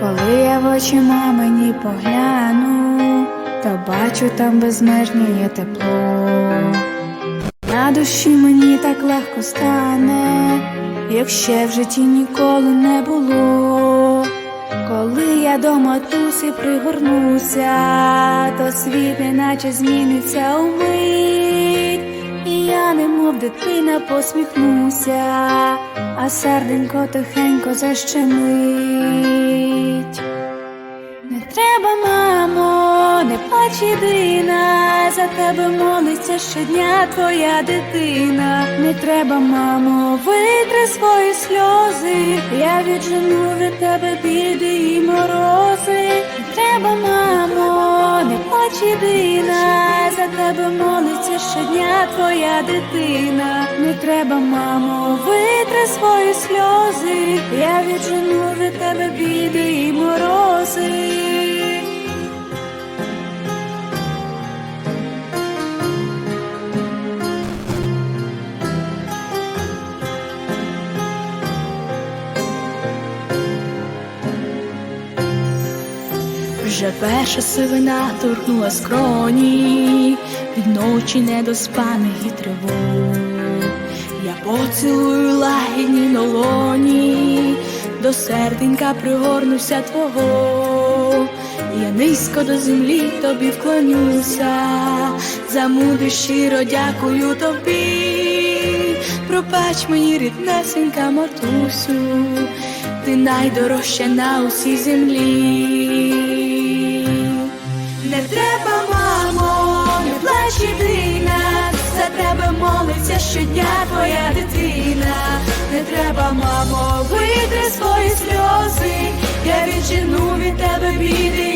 Коли я в очі мамині погляну, то бачу там безмежніє тепло. На душі мені так легко стане, як ще в житті ніколи не було. Коли я до матусі пригорнуся, то світ, неначе зміниться у мить і я немов дитина посміхнуся, а серденько тихенько защемить. Не треба, мамо, не плач єдина, за тебе молиться щодня твоя дитина. Не треба, мамо, витри свої сльози, я віджену від тебе біди і морози. Не треба, мамо, не плач єдина, тебе молиться щодня твоя дитина. Не треба, мамо, витри свої сльози, я віджену від тебе біди і морози. Вже перша сивина торкнула скроні, ночі недоспаних і тривог. Я поцілую лагідні долоні, до серденька пригорнуся твого. Я низько до землі тобі вклонюся, за мудрість щиро дякую тобі. Пробач мені, ріднесенька матусю, ти найдорожча на усій землі. Щодня твоя дитина. Не треба, мамо, витри свої сльози, я відчину від тебе біди.